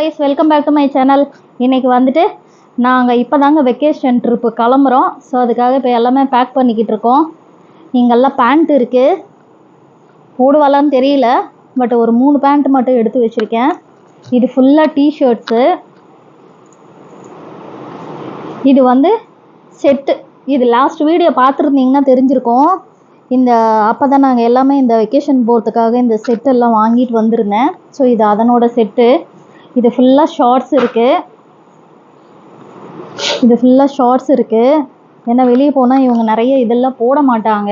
Guys welcome back to my channel இன்றைக்கி வந்துட்டு நாங்கள் இப்போ தாங்க வெக்கேஷன் ட்ரிப்பு கிளம்புறோம். ஸோ அதுக்காக இப்போ எல்லாமே பேக் பண்ணிக்கிட்டு இருக்கோம். இங்கெல்லாம் பேண்ட் இருக்குது போடுவாளான்னு தெரியல பட் ஒரு மூணு பேண்ட் மட்டும் எடுத்து வச்சுருக்கேன். இது ஃபுல்லாக டிஷர்ட்ஸு இது வந்து செட்டு இது லாஸ்ட் வீடியோ பார்த்துருந்தீங்கன்னா தெரிஞ்சிருக்கோம். இந்த அப்போ தான் நாங்கள் எல்லாமே இந்த வெக்கேஷன் போகிறதுக்காக இந்த செட்டெல்லாம் வாங்கிட்டு வந்திருந்தேன். ஸோ இது அதனோட செட்டு இது ஃபுல்லாக ஷார்ட்ஸ் இருக்குது இது ஃபுல்லாக ஷார்ட்ஸ் இருக்குது ஏன்னா வெளியே போனால் இவங்க நிறைய இதெல்லாம் போட மாட்டாங்க.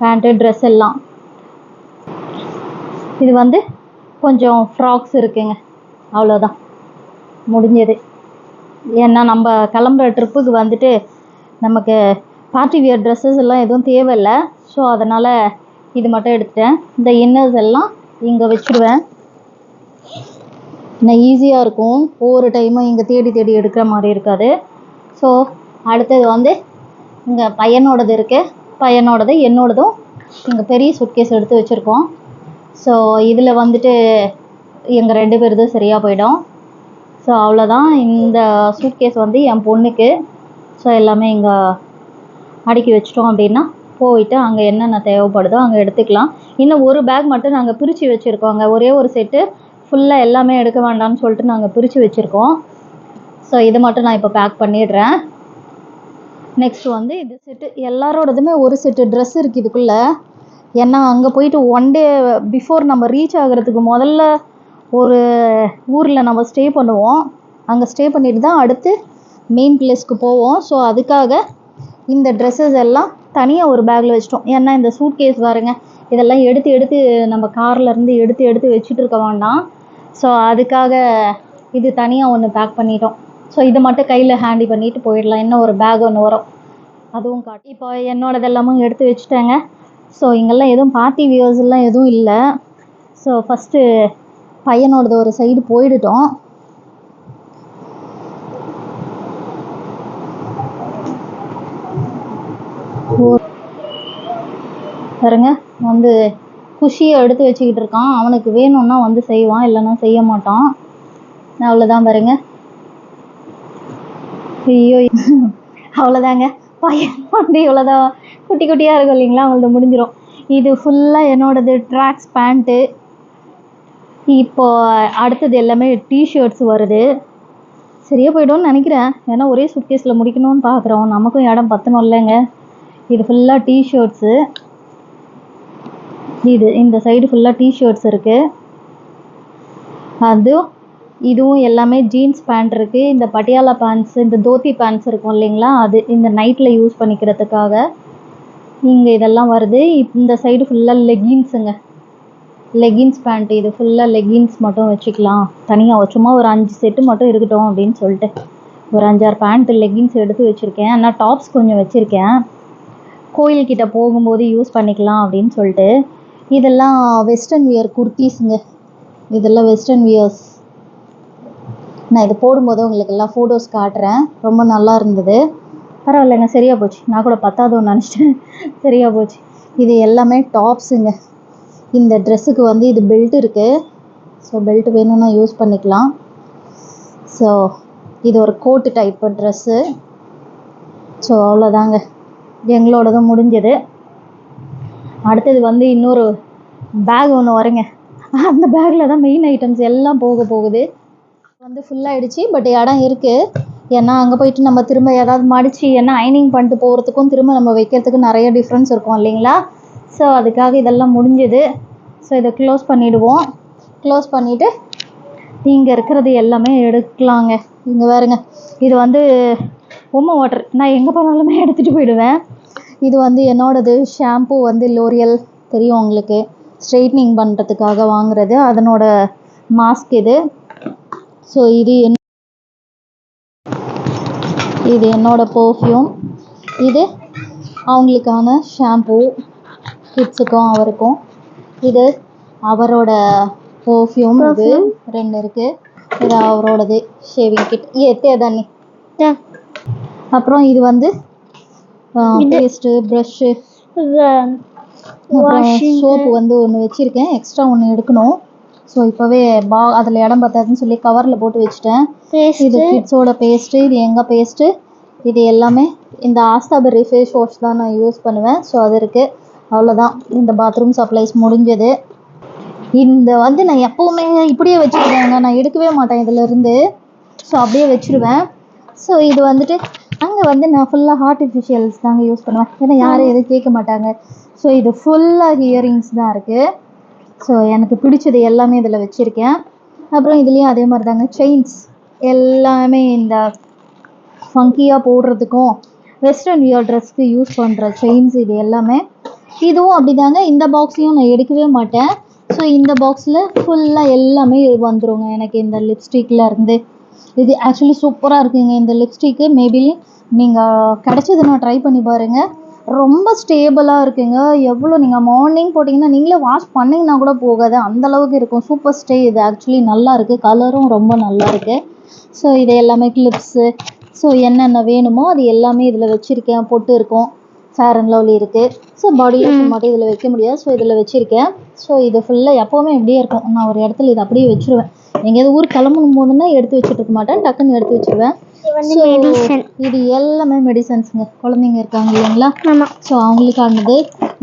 பேண்ட்டு ட்ரெஸ் எல்லாம். இது வந்து கொஞ்சம் ஃப்ராக்ஸ் இருக்குங்க. அவ்வளோதான் முடிஞ்சது. ஏன்னா நம்ம கிளம்புற ட்ரிப்புக்கு வந்துட்டு நமக்கு பார்ட்டி வியர் ட்ரெஸ்ஸஸ் எல்லாம் எதுவும் தேவையில்லை. ஸோ அதனால் இது மட்டும் எடுத்துட்டேன். இந்த இன்னர்ஸ் எல்லாம் இங்கே வச்சுருவேன். நான் ஈஸியாக இருக்கும். ஒவ்வொரு டைமும் இங்கே தேடி தேடி எடுக்கிற மாதிரி இருக்காது. ஸோ அடுத்தது வந்து இங்கே பையனோடது இருக்குது பையனோடது என்னோடதும் இங்கே பெரிய சுட்கேஸ் எடுத்து வச்சுருக்கோம். ஸோ இதில் வந்துட்டு எங்கள் ரெண்டு பேருதும் சரியாக போயிடும். ஸோ அவ்வளோதான் இந்த சூட்கேஸ் வந்து என் பொண்ணுக்கு. ஸோ எல்லாமே இங்கே அடுக்கி வச்சிட்டோம் அப்படின்னா போயிட்டு அங்கே என்னென்ன தேவைப்படுதோ அங்கே எடுத்துக்கலாம். இன்னும் ஒரு பேக் மட்டும் நாங்கள் பிரித்து வச்சுருக்கோங்க ஒரே ஒரு செட்டு ஃபுல்லாக எல்லாமே எடுக்க வேண்டாம்னு சொல்லிட்டு நாங்கள் பிரித்து வச்சுருக்கோம். ஸோ இது மட்டும் நான் இப்போ பேக் பண்ணிடுறேன். நெக்ஸ்ட் வந்து இது செட்டு எல்லாரோடதுமே ஒரு செட்டு ட்ரெஸ் இருக்குது இதுக்குள்ளே. ஏன்னா அங்கே போயிட்டு ஒன் டே பிஃபோர் நம்ம ரீச் ஆகிறதுக்கு முதல்ல ஒரு ஊரில் நம்ம ஸ்டே பண்ணுவோம். அங்கே ஸ்டே பண்ணிட்டு தான் அடுத்து மெயின் பிளேஸ்க்கு போவோம். ஸோ அதுக்காக இந்த ட்ரெஸ்ஸஸ் எல்லாம் தனியாக ஒரு பேக்கில் வச்சிட்டோம். ஏன்னா இந்த சூட்கேஸ் பாருங்க இதெல்லாம் எடுத்து எடுத்து நம்ம கார்லேருந்து எடுத்து எடுத்து வச்சுட்டு இருக்க வேண்டாம். ஸோ அதுக்காக இது தனியாக ஒன்று பேக் பண்ணிட்டோம். ஸோ இதை மட்டும் கையில் ஹேண்டி பண்ணிட்டு போயிடலாம். இன்னும் ஒரு பேக் ஒன்று வரும். அதுவும் காட்டி இப்போ என்னோடது எல்லாமும் எடுத்து வச்சுட்டேங்க. ஸோ இங்கெல்லாம் எதுவும் பார்ட்டி வியர்ஸ் எதுவும் இல்லை. ஸோ ஃபஸ்ட்டு பையனோடது ஒரு சைடு போயிடுட்டோம். ஓ- பாருங்க வந்து குஷியை எடுத்து வச்சுக்கிட்டு இருக்கான். அவனுக்கு வேணும்னா வந்து செய்வான் இல்லைன்னா செய்ய மாட்டான். அவ்வளோதான் பாருங்க. ஐயோ அவ்வளோதாங்க பையன் வந்து இவ்வளோதான் குட்டி குட்டியாக இருக்கும் இல்லைங்களா? அவங்களது முடிஞ்சிடும் இது ஃபுல்லாக என்னோடது ட்ராக்ஸ் பேண்ட்டு இப்போ அடுத்தது எல்லாமே டிஷர்ட்ஸ் வருது. சரியாக போய்டும்னு நினைக்கிறேன். ஏன்னா ஒரே சுட்கேஸில் முடிக்கணும்னு பார்க்குறோம் நமக்கும் இடம் பத்தணும் இல்லைங்க. இது ஃபுல்லாக டிஷர்ட்ஸு இது இந்த சைடு ஃபுல்லாக டிஷர்ட்ஸ் இருக்குது அதுவும் இதுவும் எல்லாமே ஜீன்ஸ் பேண்ட் இருக்குது இந்த பட்டியாலா பேண்ட்ஸ் இந்த தோத்தி பேண்ட்ஸ் இருக்கும் இல்லைங்களா? அது இந்த நைட்டில் யூஸ் பண்ணிக்கிறதுக்காக இங்கே இதெல்லாம் வருது. இந்த சைடு ஃபுல்லாக லெகின்ஸுங்க லெகின்ஸ் பேண்ட் இது ஃபுல்லாக லெகின்ஸ் மட்டும் வச்சுக்கலாம். தனியாக சும்மா ஒரு அஞ்சு செட்டு மட்டும் இருக்கட்டும் அப்படின்னு சொல்லிட்டு. ஒரு அஞ்சாறு பேண்ட் லெகின்ஸ் எடுத்து வச்சுருக்கேன். ஆனால் டாப்ஸ் கொஞ்சம் வச்சுருக்கேன். கோயில்கிட்ட போகும்போது யூஸ் பண்ணிக்கலாம் அப்படின்னு சொல்லிட்டு. இதெல்லாம் வெஸ்டர்ன் வியர் குர்த்திஸுங்க இதெல்லாம் வெஸ்டர்ன் வியர்ஸ் நான் இது போடும்போது உங்களுக்கு எல்லாம் ஃபோட்டோஸ் காட்டுறேன். ரொம்ப நல்லா இருந்தது. பரவாயில்லைங்க சரியாக போச்சு. நான் கூட பத்தாதோன்னு நினச்சிட்டேன். சரியாக போச்சு. இது எல்லாமே டாப்ஸுங்க இந்த ட்ரெஸ்ஸுக்கு வந்து இது பெல்ட் இருக்குது ஸோ பெல்ட் வேணும்னா யூஸ் பண்ணிக்கலாம். ஸோ இது ஒரு கோட்டு டைப்பு ட்ரெஸ்ஸு ஸோ அவ்வளோதாங்க எங்களோடதும் முடிஞ்சது. அடுத்தது வந்து இன்னொரு பேக் ஒன்று வருங்க அந்த பேக்கில் தான் மெயின் ஐட்டம்ஸ் எல்லாம் போக போகுது. வந்து ஃபுல்லாகிடுச்சு பட் இடம் இருக்குது ஏன்னா அங்கே போயிட்டு நம்ம திரும்ப ஏதாவது மடித்து ஏன்னா அயனிங் பண்ணிட்டு போகிறதுக்கும் திரும்ப நம்ம வைக்கிறதுக்கும் நிறைய டிஃப்ரென்ஸ் இருக்கும் இல்லைங்களா? ஸோ அதுக்காக இதெல்லாம் முடிஞ்சுது. ஸோ இதை க்ளோஸ் பண்ணிவிடுவோம் க்ளோஸ் பண்ணிவிட்டு இங்கே இருக்கிறது எல்லாமே எடுக்கலாங்க. இங்கே வேறுங்க இது வந்து உம்மை வாட்டர் நான் எங்கே போனாலுமே எடுத்துகிட்டு போயிடுவேன். இது வந்து என்னோடது ஷாம்பு வந்து லோரியல் தெரியும் உங்களுக்கு. ஸ்ட்ரைட்னிங் பண்ணுறதுக்காக வாங்குறது. அதனோட மாஸ்க் இது. ஸோ இது என் இது என்னோட பர்ஃப்யூம் இது அவங்களுக்கான ஷாம்பு கிட்ஸுக்கும் அவருக்கும். இது அவரோட பர்ஃப்யூம் இது ரெண்டு இருக்குது இது அவரோடது ஷேவிங் கிட் எத்தே தண்ணி அப்புறம் இது வந்து பேஸ்ட்டு ப்ரஷ்ஷு அப்புறம் சோப்பு வந்து ஒன்று வச்சுருக்கேன். எக்ஸ்ட்ரா ஒன்று எடுக்கணும். ஸோ இப்போவே பா அதில் இடம் பத்தாதுன்னு சொல்லி கவரில் போட்டு வச்சுட்டேன். இது கிட்ஸோட பேஸ்ட்டு இது எங்கள் பேஸ்ட்டு இது எல்லாமே இந்த ஆஸ்தாபெர்ரி ஃபேஸ் வாஷ் தான் நான் யூஸ் பண்ணுவேன். ஸோ அது இருக்குது அவ்வளோதான் இந்த பாத்ரூம் சப்ளைஸ் முடிஞ்சது. இந்த வந்து நான் எப்போவுமே இப்படியே வச்சுருவேங்க. நான் எடுக்கவே மாட்டேன் இதிலேருந்து ஸோ அப்படியே வச்சுருவேன். ஸோ இது வந்துட்டு அங்கே வந்து நான் ஃபுல்லாக ஆர்டிஃபிஷியல்ஸ் தாங்க யூஸ் பண்ணுவேன். ஏன்னா யாரும் எதுவும் கேட்க மாட்டாங்க. ஸோ இது ஃபுல்லாக இயரிங்ஸ் தான் இருக்குது ஸோ எனக்கு பிடிச்சது எல்லாமே இதில் வச்சுருக்கேன். அப்புறம் இதுலேயும் அதே மாதிரி தாங்க செயின்ஸ் எல்லாமே இந்த ஃபங்கியாக போடுறதுக்கும் வெஸ்டர்ன் வியர் ட்ரெஸ்க்கு யூஸ் பண்ணுற செயின்ஸ் இது எல்லாமே. இதுவும் அப்படிதாங்க இந்த பாக்ஸையும் நான் எடுக்கவே மாட்டேன். ஸோ இந்த பாக்ஸில் ஃபுல்லாக எல்லாமே வந்துருங்க. எனக்கு இந்த லிப்ஸ்டிக்ல இருந்து இது ஆக்சுவலி சூப்பராக இருக்குங்க. இந்த லிப்ஸ்டிக்கு மேபி நீங்கள் கிடச்சதுன்னா ட்ரை பண்ணி பாருங்கள் ரொம்ப ஸ்டேபிளாக இருக்குங்க. எவ்வளோ நீங்கள் மார்னிங் போட்டிங்கன்னா நீங்களே வாஷ் பண்ணிங்கன்னா கூட போகாது. அந்தளவுக்கு இருக்கும். சூப்பர் ஸ்டே இது. ஆக்சுவலி நல்லா இருக்குது கலரும் ரொம்ப நல்லா இருக்குது ஸோ இது எல்லாமே கிளிப்ஸு ஸோ என்னென்ன வேணுமோ அது எல்லாமே இதில் வச்சுருக்கேன். பொட்டு இருக்கும். ஃபேர் அண்ட் லவ்லி இருக்குது ஸோ பாடி லோஷன் மட்டும் இதில் வைக்க முடியாது. ஸோ இதில் வச்சுருக்கேன். ஸோ இது ஃபுல்லாக எப்போவுமே இப்படியே இருக்கும். நான் ஒரு இடத்துல இதை அப்படியே வச்சுருவேன். எங்கேயாவது ஊர் கிளம்பணும் போதுன்னா எடுத்து வச்சுட்டு இருக்க மாட்டேன். டக்குன்னு எடுத்து வச்சுருவேன். இது எல்லாமே மெடிசன்ஸுங்க குழந்தைங்க இருக்காங்க இல்லைங்களா? ஸோ அவங்களுக்கானது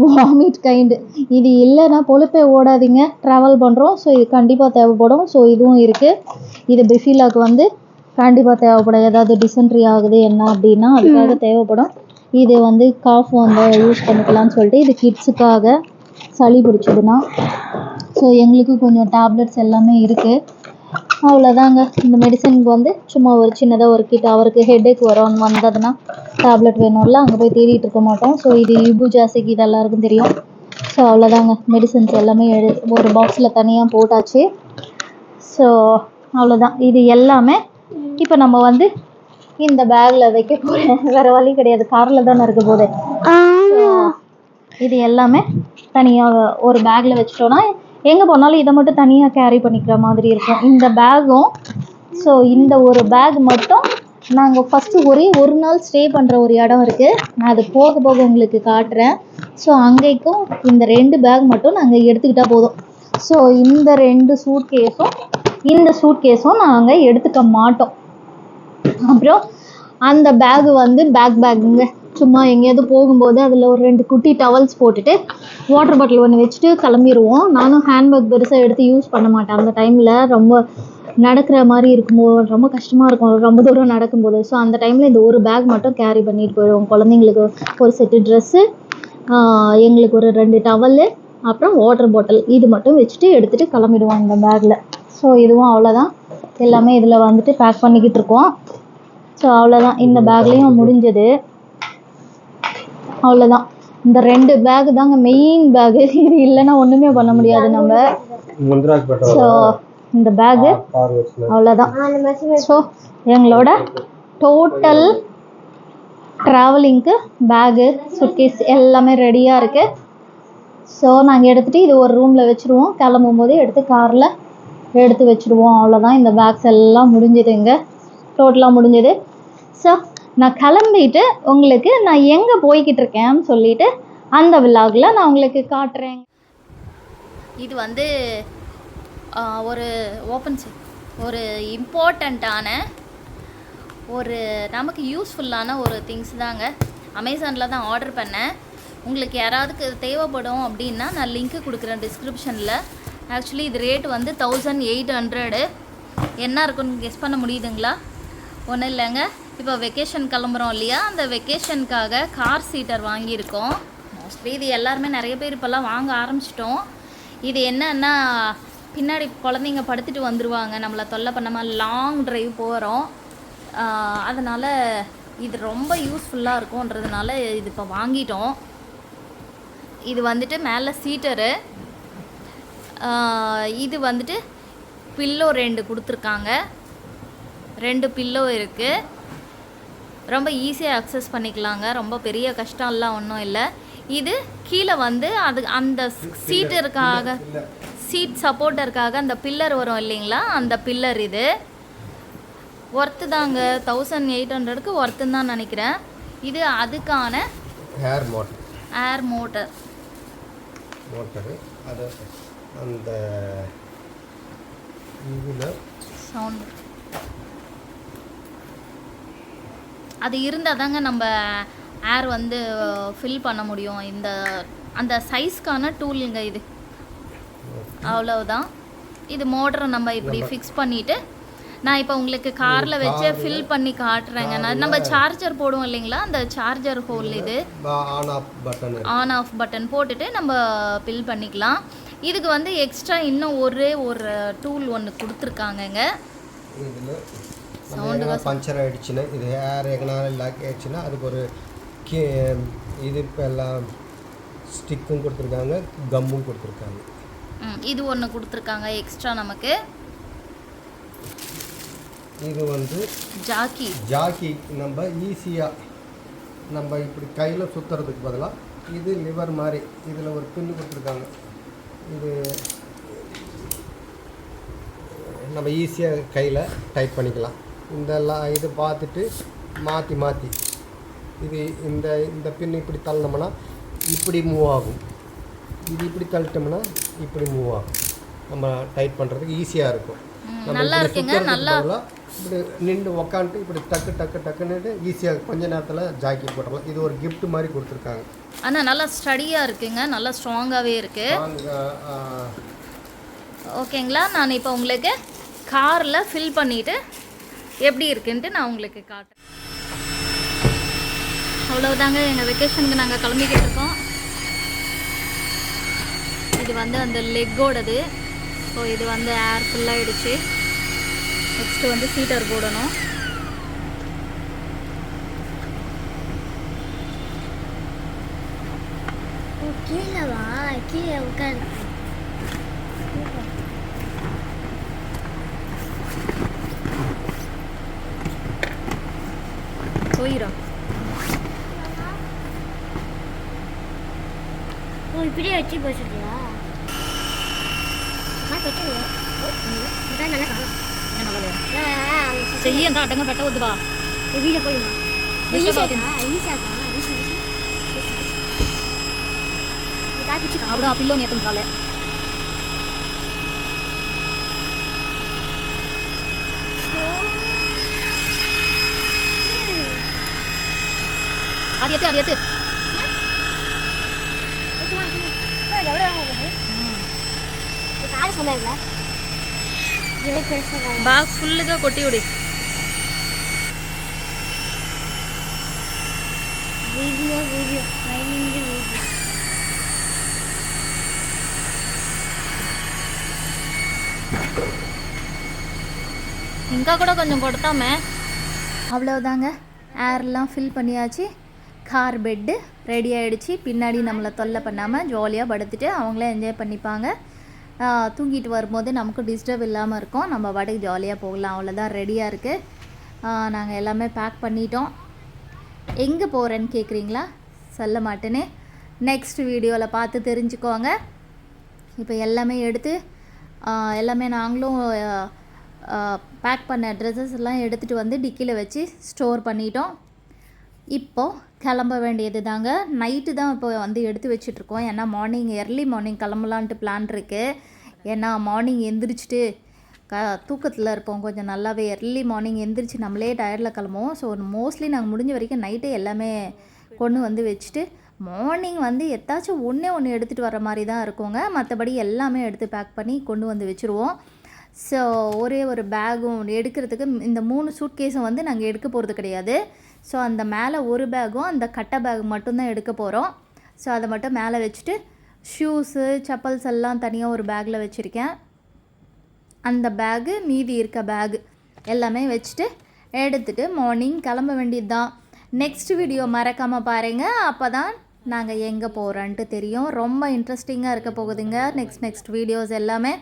வாமிட் கைண்டு இது இல்லைன்னா பொழுப்பே ஓடாதீங்க. ட்ராவல் பண்ணுறோம் ஸோ இது கண்டிப்பாக தேவைப்படும். ஸோ இதுவும் இருக்குது இது பிஃபிலாக்கு வந்து கண்டிப்பாக தேவைப்படும். ஏதாவது டிசென்ட்ரி ஆகுது என்ன அப்படின்னா அதுக்காக தேவைப்படும். இது வந்து காஃப் வந்து யூஸ் பண்ணிக்கலாம்னு சொல்லிட்டு இது கிட்ஸுக்காக சளி பிடிச்சதுன்னா. ஸோ எங்களுக்கு கொஞ்சம் டேப்லெட்ஸ் எல்லாமே இருக்குது அவ்வளோதாங்க இந்த மெடிசனுக்கு வந்து சும்மா ஒரு சின்னதாக ஒரு கிட் அவருக்கு ஹெட்டேக் வரும் வந்ததுன்னா டேப்லெட் வேணும்ல அங்கே போய் தேடிட்டு இருக்க மாட்டோம். ஸோ இது இபு ஜாசிக்கு இது எல்லாருக்கும் தெரியும். ஸோ அவ்வளோதாங்க மெடிசன்ஸ் எல்லாமே எடு ஒரு பாக்ஸில் தனியாக போட்டாச்சு. ஸோ அவ்வளோதான் இது எல்லாமே இப்போ நம்ம வந்து இந்த பேக்கில் வைக்க போகிறேன் வேறு வழி கிடையாது. காரில் தானே இருக்க போகுது இது எல்லாமே தனியாக ஒரு பேக்கில் வச்சிட்டோன்னா எங்கே போனாலும் இதை மட்டும் தனியாக கேரி பண்ணிக்கிற மாதிரி இருக்கும். இந்த பேக்கும் ஸோ இந்த ஒரு பேக் மட்டும் நாங்கள் ஃபஸ்ட்டு ஒரே ஒரு நாள் ஸ்டே பண்ணுற ஒரு இடம் இருக்குது நான் அது போக போக உங்களுக்கு காட்டுறேன். ஸோ அங்கேக்கும் இந்த ரெண்டு பேக் மட்டும் நாங்கள் எடுத்துக்கிட்டால் போதும். ஸோ இந்த ரெண்டு சூட் கேஸும் இந்த சூட் கேஸும் நாங்கள் எடுத்துக்க மாட்டோம். அப்புறம் அந்த பேக் வந்து பேக் பேக்குங்க சும்மா எங்கேயாவது போகும்போது அதில் ஒரு ரெண்டு குட்டி டவல்ஸ் போட்டுட்டு வாட்டர் பாட்டில் ஒன்று வச்சுட்டு கிளம்பிடுவோம் நானும் ஹேண்ட்பேக் பெருசாக எடுத்து யூஸ் பண்ண மாட்டேன். அந்த டைமில் ரொம்ப நடக்கிற மாதிரி இருக்கும்போது ரொம்ப கஷ்டமாக இருக்கும். ரொம்ப தூரம் நடக்கும்போது. ஸோ அந்த டைமில் இந்த ஒரு பேக் மட்டும் கேரி பண்ணிட்டு போயிடுவோம். குழந்தைங்களுக்கு ஒரு செட்டு ட்ரெஸ்ஸு எங்களுக்கு ஒரு ரெண்டு டவலு அப்புறம் வாட்டர் பாட்டில் இது மட்டும் வச்சுட்டு எடுத்துகிட்டு கிளம்பிடுவோம் இந்த பேக்கில் ஸோ இதுவும் அவ்வளோதான் எல்லாமே இதில் வந்துட்டு பேக் பண்ணிக்கிட்டு இருக்கோம். ஸோ அவ்வளோதான் இந்த பேக்லேயும் முடிஞ்சது. அவ்வளோதான் இந்த ரெண்டு பேக் தாங்க மெயின் பேகு இது இல்லைன்னா ஒன்றுமே பண்ண முடியாது நம்ம. ஸோ இந்த பேகு அவ்வளோதான் ஸோ எங்களோட டோட்டல் ட்ராவலிங்க்கு பேகு சுட்கேஸ் எல்லாமே ரெடியாக இருக்குது ஸோ நாங்கள் எடுத்துகிட்டு இது ஒரு ரூமில் வச்சுருவோம். கிளம்பும் போது எடுத்து காரில் எடுத்து வச்சுருவோம். அவ்வளோதான் இந்த பேக்ஸ் எல்லாம் முடிஞ்சதுங்க டோட்டலாக முடிஞ்சது. ஸோ நான் கிளம்பிட்டு உங்களுக்கு நான் எங்கே போய்கிட்டு இருக்கேன்னு சொல்லிட்டு அந்த விழாவில் நான் உங்களுக்கு காட்டுறேன். இது வந்து ஒரு ஓப்பன் ஒரு இம்பார்ட்டண்ட்டான ஒரு நமக்கு யூஸ்ஃபுல்லான ஒரு திங்ஸ் தாங்க. அமேசானில் தான் ஆர்டர் பண்ணேன். உங்களுக்கு யாராவதுக்கு தேவைப்படும் அப்படின்னா நான் லிங்க்கு கொடுக்குறேன் டிஸ்கிரிப்ஷனில் ஆக்சுவலி இது ரேட் வந்து தௌசண்ட் எயிட் ஹண்ட்ரடு என்ன இருக்குன்னு கெஸ் பண்ண முடியுதுங்களா? ஒன்றும் இல்லைங்க. இப்போ வெக்கேஷன் கிளம்புறோம் இல்லையா? அந்த வெக்கேஷனுக்காக கார் சீட்டர் வாங்கியிருக்கோம். மோஸ்ட்லி இது எல்லாருமே நிறைய பேர் இப்போல்லாம் வாங்க ஆரம்பிச்சிட்டோம். இது என்னன்னா பின்னாடி குழந்தைங்க படுத்துட்டு வந்துடுவாங்க நம்மளை தொல்லை பண்ணாமல் லாங் டிரைவ் போகிறோம் அதனால் இது ரொம்ப யூஸ்ஃபுல்லாக இருக்கும்ன்றதுனால இது இப்போ வாங்கிட்டோம். இது வந்துட்டு மேலே சீட்டரு இது வந்துட்டு பில்லோ ரெண்டு கொடுத்துருக்காங்க. ரெண்டு பில்லோ இருக்குது ரொம்ப ஈஸியாக அக்சஸ் பண்ணிக்கலாங்க. ரொம்ப பெரிய கஷ்டம்லாம் ஒன்றும் இல்லை. இது கீழே வந்து அது அந்த சீட்டருக்காக சீட் சப்போர்ட்டருக்காக அந்த பில்லர் வரும் இல்லைங்களா? அந்த பில்லர் இது. ஒர்த்து தாங்க. தௌசண்ட் எயிட் ஹண்ட்ரடுக்கு ஒர்த்துன்னு தான் நினைக்கிறேன். இது அதுக்கான hair motor air motor motor அது அந்த சவுண்டு அது இருந்தால் தாங்க நம்ம ஏர் வந்து ஃபில் பண்ண முடியும். இந்த அந்த சைஸ்க்கான டூலுங்க இது. அவ்வளவுதான். இது மோட்டரை நம்ம இப்படி ஃபிக்ஸ் பண்ணிட்டு நான் இப்போ உங்களுக்கு காரில் வச்சு ஃபில் பண்ணி காட்டுறேங்க. நான் நம்ம சார்ஜர் போடுவோம் இல்லைங்களா? அந்த சார்ஜர் ஹோல் இது. On off button on off button போட்டுட்டு நம்ம ஃபில் பண்ணிக்கலாம். இதுக்கு வந்து எக்ஸ்ட்ரா இன்னும் ஒரே ஒரு டூல் ஒன்று கொடுத்துருக்காங்கங்க. இதில் பஞ்சர் ஆகிடுச்சுன்னா இது ஏர் எங்கனா லாக் ஆயிடுச்சுன்னா அதுக்கு ஒரு கீ இது இப்போ எல்லாம் ஸ்டிக்கும் கொடுத்துருக்காங்க கம்மும் கொடுத்துருக்காங்க. இது ஒன்று கொடுத்துருக்காங்க எக்ஸ்ட்ரா நமக்கு. இது வந்து ஜாக்கி. ஜாக்கி நம்ம ஈஸியாக நம்ம இப்படி கையில் சுற்றுறதுக்கு பதிலாக இது லிவர் மாதிரி இதில் ஒரு பின்னு கொடுத்துருக்காங்க. இது நம்ம ஈஸியாக கையில் டைப் பண்ணிக்கலாம். இந்த இது பார்த்துட்டு மாற்றி மாற்றி இது இந்த இந்த பின் இப்படி தள்ளினோம்னா இப்படி மூவ் ஆகும். இது இப்படி தள்ளிட்டோம்னா இப்படி மூவ் ஆகும். நம்ம டைட் பண்ணுறதுக்கு ஈஸியாக இருக்கும். நல்லா இருக்குங்க நல்லா. இப்படி நின்று உக்காந்துட்டு இப்படி டக்கு டக்கு டக்குன்னுட்டு ஈஸியாக கொஞ்ச நேரத்தில் ஜாக்கி போட்டுடலாம். இது ஒரு gift மாதிரி கொடுத்துருக்காங்க. ஆனால் நல்லா ஸ்டடியாக இருக்குங்க. நல்லா ஸ்ட்ராங்காகவே இருக்குது ஓகேங்களா? நான் இப்போ உங்களுக்கு காரில் ஃபில் பண்ணிவிட்டு எப்படி இருக்குன்ட்டு நான் உங்களுக்கு காட்டுறேன். அவ்வளவுதாங்க எங்கள் வெக்கேஷனுக்கு நாங்கள் கிளம்பிக்கிட்டு இருக்கோம். இது வந்து அந்த லெக்கோடது ஸோ இது வந்து ஏர் ஃபுல்லாகிடுச்சு நெக்ஸ்ட்டு வந்து சீட்டர் போடணும். கீழே வா கீழே உட்காரு. போயிடும் இப்படியே வச்சு போச்சுங்களா செய்ய அடங்க பெட்ட ஒதுவா காலை சொன்னாங்கல்ல எவ்வளோ பெருசாக బాగా ఫుల్గా కొట్టివుడి வீடியோ வீடியோ ட்ரைனிங் வீடியோ ఇంకా కూడా కొంచెం కొడతామే அவ்வளவுதாங்க ஏர்லாம் ஃபில் பண்ணியாச்சு கார் பெட்டு ரெடி ஆகிடுச்சு பின்னாடி நம்மளை தொல்லை பண்ணாமல் ஜாலியாக படுத்துட்டு அவங்களே என்ஜாய் பண்ணிப்பாங்க. தூங்கிட்டு வரும்போது நமக்கு டிஸ்டர்ப் இல்லாமல் இருக்கும். நம்ம பாட்டுக்கு ஜாலியாக போகலாம். அவ்வளோதான் ரெடியாக இருக்குது நாங்கள் எல்லாமே பேக் பண்ணிட்டோம். எங்கே போகிறேன்னு கேட்குறீங்களா சொல்ல மாட்டேனே. நெக்ஸ்ட் வீடியோவில் பார்த்து தெரிஞ்சுக்கோங்க. இப்போ எல்லாமே எடுத்து எல்லாமே நாங்களும் பேக் பண்ண ட்ரெஸ்ஸஸ் எல்லாம் எடுத்துகிட்டு வந்து டிக்கியில் வச்சு ஸ்டோர் பண்ணிட்டோம். இப்போது கிளம்ப வேண்டியது தாங்க நைட்டு தான் இப்போ வந்து எடுத்து வச்சிட்ருக்கோம். ஏன்னா மார்னிங் எர்லி மார்னிங் கிளம்பலான்ட்டு பிளான் இருக்குது ஏன்னா மார்னிங் எந்திரிச்சிட்டு க தூக்கத்தில் இருப்போம். கொஞ்சம் நல்லாவே எர்லி மார்னிங் எந்திரிச்சு நம்மளே டயர்டில் கிளம்புவோம். ஸோ மோஸ்ட்லி நாங்கள் முடிஞ்ச வரைக்கும் நைட்டே எல்லாமே கொண்டு வந்து வச்சுட்டு மார்னிங் வந்து எத்தாச்சும் ஒன்றே ஒன்று எடுத்துகிட்டு வர மாதிரி தான் இருக்குங்க. மற்றபடி எல்லாமே எடுத்து பேக் பண்ணி கொண்டு வந்து வச்சுருவோம். ஸோ ஒரே ஒரு பேகும் எடுக்கிறதுக்கு இந்த மூணு சூட்கேஸும் வந்து நாங்கள் எடுக்க போகிறது கிடையாது. ஸோ அந்த மேலே ஒரு பேகும் அந்த கட்டை பேக் மட்டும்தான் எடுக்க போகிறோம் ஸோ அதை மட்டும் மேலே வச்சுட்டு ஷூஸு செப்பல்ஸ் எல்லாம் தனியாக ஒரு பேக்கில் வச்சுருக்கேன். அந்த பேகு மீதி இருக்க பேகு எல்லாமே வச்சுட்டு எடுத்துட்டு மார்னிங் கிளம்ப வேண்டியது தான் நெக்ஸ்ட் வீடியோ மறக்காமல் பாருங்கள் அப்போ தான் நாங்கள் எங்கே போகிறோன்ட்டு தெரியும். ரொம்ப இன்ட்ரெஸ்டிங்காக இருக்க போகுதுங்க. நெக்ஸ்ட் நெக்ஸ்ட் வீடியோஸ் எல்லாமே.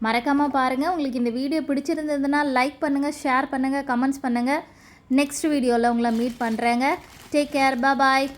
மறக்காமல் பாருங்கள் உங்களுக்கு இந்த வீடியோ பிடிச்சிருந்ததுன்னா லைக் பண்ணுங்கள் ஷேர் பண்ணுங்கள் கமெண்ட்ஸ் பண்ணுங்கள் நெக்ஸ்ட் வீடியோவில் உங்களை மீட் பண்ணுறேங்க டேக் கேர் பாய்